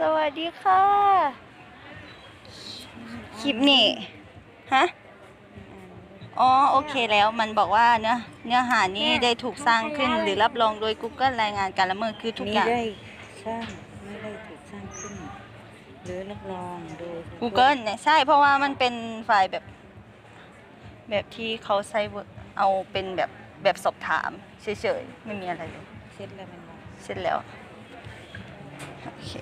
สวัสดีค่ะ คลิปนี้ฮะอ๋อโอเคแล้วมันบอกว่าเนื้อเนื้อหานี้ได้ถูกสร้างขึ้น หรือรับรองโดย Google รายงานการละเมิดคือทุกนี้อย่างได้สร้างไม่ได้ถูกสร้างขึ้น หรือรับรองโดย Google เนี่ยใช่เพราะว่ามันเป็นไฟล์แบบ แบบที่เขาใช้เวิร์กเอาเป็นแบบแบบสอบถามเฉยๆไม่มีอะไรเลยเซ็ตแล้วมันบอกเสร็จแล้วโอเค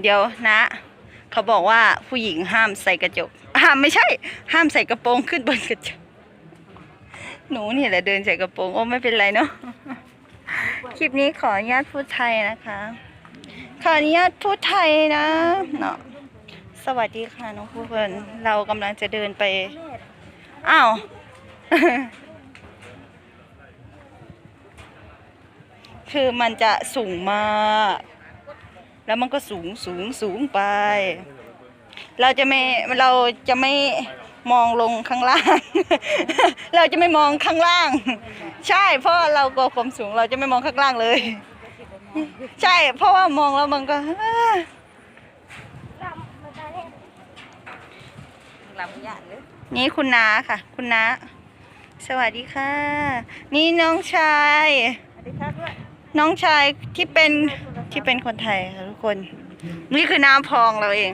เดี๋ยวนะ เขาบอกว่าผู้หญิงห้ามใส่กระจกห้ามไม่ใช่ ห้ามใส่กระโปรงขึ้นบนกระจกหนูนี่แหละเดินใส่กระโปรงโอ้ไม่เป็นไรเนาะคลิปนี้ขออนุญาตพูดไทยนะคะ ขออนุญาตพูดไทยนะเนาะสวัสดีค่ะน้องผู้เพื่อนเรากำลังจะเดินไป อ้าว คือมันจะสูงมาก แล้วมันก็สูงสูงสูงไป เราจะไม่เราจะไม่มองลงข้างล่าง เราจะไม่มองข้างล่าง ใช่เพราะเรากลัวความสูงเราจะไม่มองข้างล่างเลย ใช่เพราะว่ามองแล้วมันก็นี่คุณน้าค่ะ คุณน้าสวัสดีค่ะ นี่น้องชาย สวัสดีครับด้วย น้องชายที่เป็นที่เป็นคนไทยค่ะทุกคน นี่คือน้ำพองเราเอง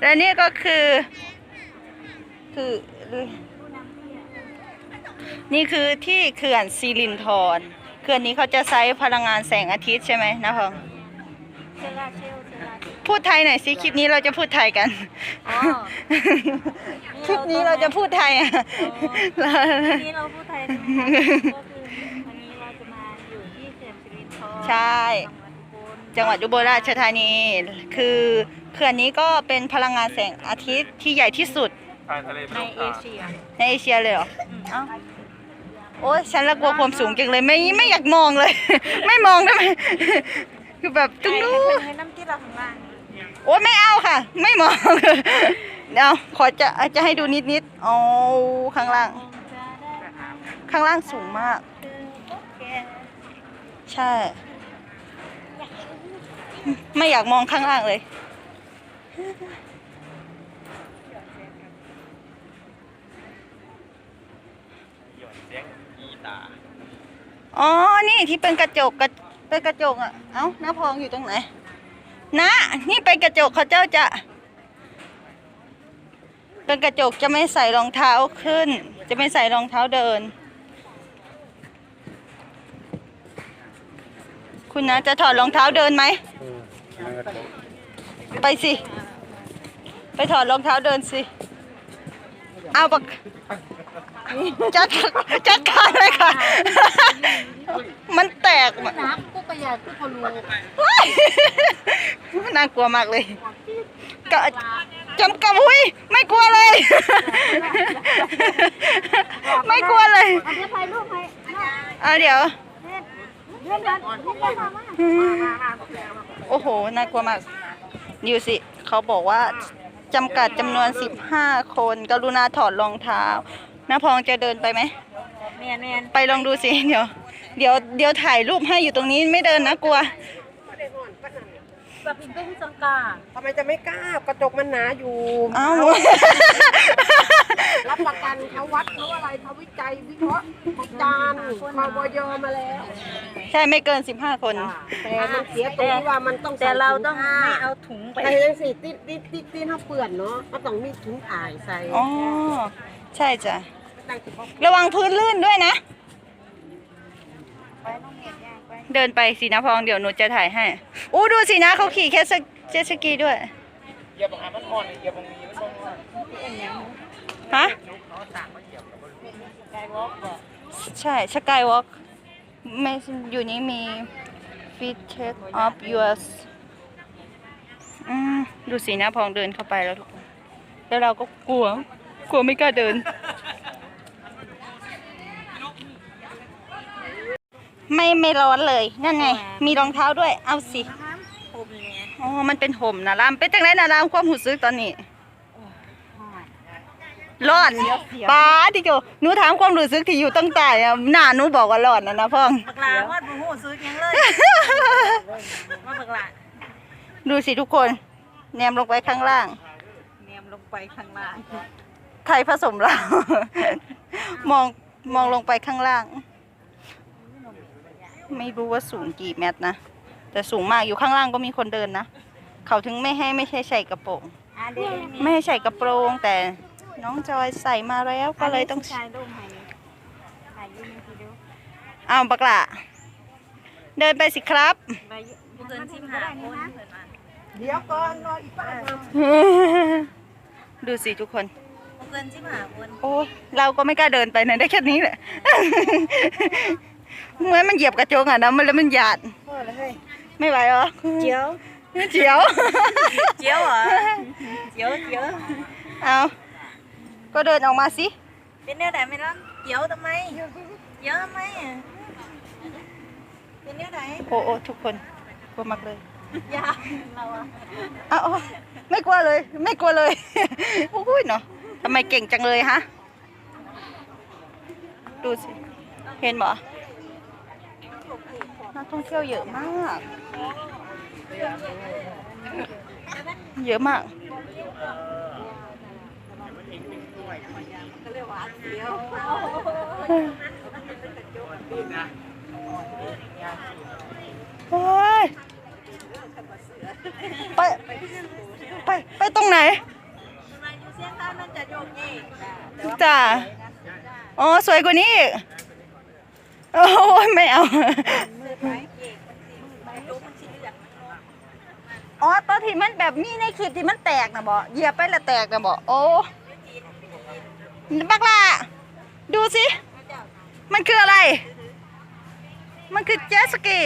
และนี่ก็คือ คือ นี่คือที่เขื่อนซีลินทรเขื่อนนี้เขาจะใช้พลังงานแสงอาทิตย์ใช่ไหมนะพองเชลาเชลเชลาพูดไทยหน่อยสิคลิปนี้เราจะพูดไทยกันอ๋อคลิปนี้เราจะพูดไทยอะวันนี้เราพูดไทย ใช่ จังหวัดอุบลราชธานี คือเขื่อนนี้ก็เป็นพลังงานแสงอาทิตย์ที่ใหญ่ที่สุดใต้ทะเลในเอเชียในเอเชียเลยเหรอเอ้าโอ้ยฉันละกลัวความสูงจังเลยไม่ไม่อยากมองเลย ไม่มองได้ไหมคือแบบตรงนู้นให้น้ำที่เราข้างล่างโอ้ยไม่เอาค่ะ ไม่มองเดี๋ยวขอจะจะให้ดูนิดนิดๆอ๋อข้างล่าง ข้างล่างสูงมาก ใช่ ไม่อยากมองข้างล่างเลยหย่อนเสียงกีตาร์อ๋อ นี่ที่เป็นกระจกกระเป็นกระจกอะ เอ้าหน้าพองอยู่ตรงไหน นะ นี่เป็นกระจกเขาเจ้าจะ เป็นกระจกจะไม่ใส่รองเท้าขึ้น จะไม่ใส่รองเท้าเดิน คุณนะจะถอดรองเท้าเดินไหม ไปสิ ไปถอดรองเท้าเดินสิ เอาปักจัดจัดการเลยค่ะ มันแตกอะน้ำกูประหยัดกูก็รู้ว้ายน่ากลัวมากเลยกะจำกับอุ้ยไม่กลัวเลย ไม่กลัวเลยอันนี้ถ่ายรูปให้เอาเดี๋ยว โอ้โห น่ากลัวมากดูสิ เขาบอกว่าจำกัดจำนวน 15 คน กรุณาถอดรองเท้าน้าพองจะเดินไปไหมเนียนเนียนไปลองดูสิ เดี๋ยว เดี๋ยว เดี๋ยวถ่ายรูปให้อยู่ตรงนี้ไม่เดินนะกลัวแบบอินเป็นสังกาทำไมจะไม่กล้ากระจกมันหนาอยู่เอ้ารับประกันเขาวัดเขาอะไรเขาวิจัยวิเคราะห์ วิจารณ์มาบยมาแล้วใช่ไม่เกิน15คน แต่มันเสียตรงที่ว่ามันต้องแต่เราต้องใส่ไม่ถุเอาถุงไปผ้าแต่ยังสิติดติดติดติดเขาเปื่อนเนาะก็ต้องมีถุงถ่ายใส่อ๋อใช่จ้ะตั้งแต่เขาระวังพื้นลื่นด้วยนะ เดินไปสินะพองเดี๋ยวหนูจะถ่ายให้อู้ดูสินะเขาขี่แค่สกเจ็ตสกีด้วยเหยียบหามันอ่อนเหยียบบางนี้มันต้องอ่อนฮะ ใช่สกายวอล์กไม่อยู่นี้มี feet check of yours อืมดูสินะพองเดินเข้าไปแล้วทุกคนแล้วเราก็กลัว กลัวไม่กล้าเดิน ไม่ไม่ร้อนเลย นั่นไง มีรองเท้าด้วย เอาสิผมเนี่ยอ๋อมันเป็นห่มนะลามเป็นจังไรนะลามความหูซึกตอนนี้ ร้อนป้าที่โจหนูถามความรู้สึกที่อยู่ตั้งแต่อะหน้าหนูบอกว่าร้อนนะนะพ่องบักหลาว่าบูฮูซื้อยังเลยว่าบักหลาดูสิทุกคนแนมลงไปข้างล่างเนียมลงไปข้างล่างไทยผสมเรามองมองลงไปข้างล่าง ไม่รู้ว่าสูงกี่เมตรนะ แต่สูงมากอยู่ข้างล่างก็มีคนเดินนะ เขาถึงไม่ให้ไม่ใช่ใส่กระโปรงอะเด็กไม่ให้ใส่กระโปรงแต่ น้องจอยใส่มาแล้วก็เลยต้องชายรูปให้ถ่ายยืนทีเดียวอ้าวบักละเดินไปสิครับไปบุกเกินชิมหาคนเพิ่นว่าเดี๋ยวก่อนรออีกป้าทดูสิทุกคนบุกเกินชิมหาคนโอ้เราก็ไม่กล้าเดินไปนะได้แค่นี้แหละเหมื่อนมันเหยียบกระจกอะนะมันแล้วมันหยาดเออเลยไม่ไหวเหรอเจียวเจียวเจียวเหรอเจียวเจียวเอา ก็เดินออกมาสิ เป็นแนวไหนไม่รู้เจียวทำไมเจียวทำไมอะเป็นแนวไหนโอ้โอ้ทุกคนกลัวมากเลยยาเราอะเอาเอาไม่กลัวเลย ไม่กลัวเลยโอ้ยเนาะทำไมเก่งจังเลยฮะ ดูสิ เห็นบ่นักท่องเที่ยวเยอะมาก เยอะมาก โอ้ยไป ไป ไปตรงไหนมาอยู่เสียงข้างนั่นจะโยกเย่จ้าอ๋อ สวยกว่านี้อีก โอ้ยไม่เอา อ๋อตอนที่มันแบบมีในคลิปที่มันแตกนะบ่เหยียบไปแล้วแตกนะบ่โอ้ บักล่ะดูสิ มันคืออะไร มันคือเจตสกี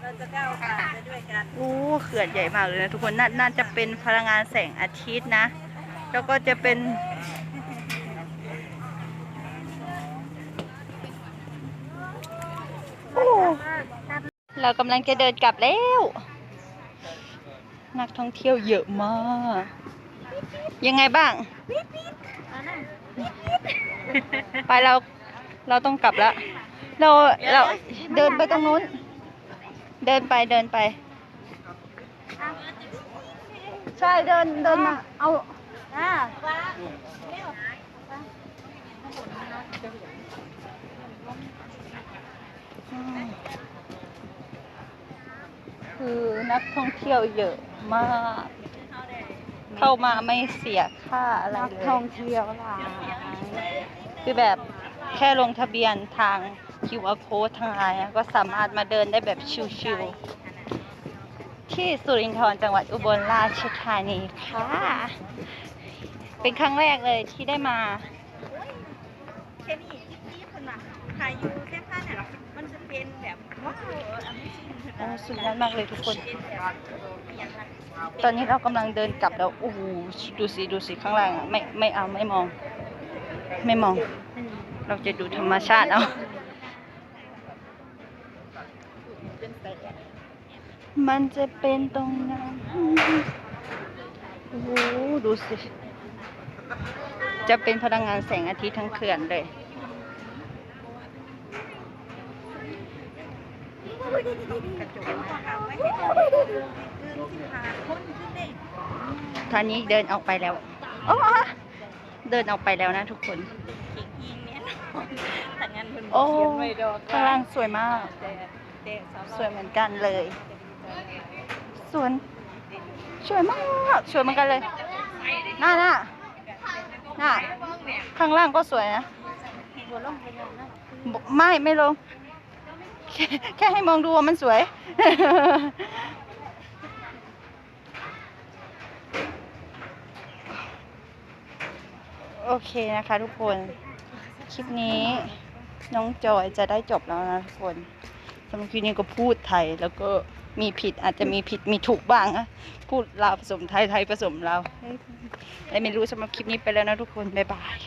เราจะก้าวผ่านไปด้วยกันโอ้เขื่อนใหญ่มากเลยนะทุกคนน่าน่าจะเป็นพลังงานแสงอาทิตย์นะ แล้วก็จะเป็นโอ้เรากำลังจะเดินกลับแล้ว นักท่องเที่ยวเยอะมาก ยังไงบ้าง ไปเราเราต้องกลับแล้วเราเราเดินไปตรงนู้น เดินไปเดินไป ใช่เดินเดินมาเอาอ่าอืมคือนักท่องเที่ยวเยอะมาก เข้ามาไม่เสียค่าอะไรเลยท่องเที่ยวล่ะคือแบบแค่ลงทะเบียนทาง QR code ทางไลน์อะก็สามารถมาเดินได้แบบชิวๆที่สุรินทร์จังหวัดอุบลราชธานีค่ะ เป็นครั้งแรกเลยที่ได้มาแค่นี้จิ๊บจิ๊บคนน่ะถ่ายอยู่แค่ข้างเนี่ยมัน โอ้สุดยอดมากเลยทุกคน ตอนนี้เรากำลังเดินกลับแล้ว โอ้โห ดูสิ ดูสิข้างล่างอะไม่ ไม่เอา ไม่มอง ไม่มอง เราจะดูธรรมชาติเอา มันจะเป็นตรงนั้น โอ้โห ดูสิ จะเป็นพลังงานแสงอาทิตย์ทั้งเขื่อนเลย ท่านนี้เดินออกไปแล้วโอ้เดินออกไปแล้วนะทุกคนขิงยิงเนี่ยแต่งานเพิ่นโอ้เขียนไว้ดอกข้างล่างสวยมากแต่แต่สาวสวยเหมือนกันเลย สวนสวยมากสวยเหมือนกันเลยน่าน่าน่าข้างล่างก็สวยนะหัวลงไปเลยนะบอกไม่ไม่ลง แค่แค่ให้มองดูว่ามันสวย โอเคนะคะทุกคน คลิปนี้น้องจอยจะได้จบแล้วนะทุกคนสำหรับคลิปนี้ก็พูดไทยแล้วก็มีผิดอาจจะมีผิดมีถูกบ้างนะพูดลาวผสมไทยไทยผสมลาวเอ้ไม่รู้สำหรับคลิปนี้ไปแล้วนะทุกคน บ๊ายบาย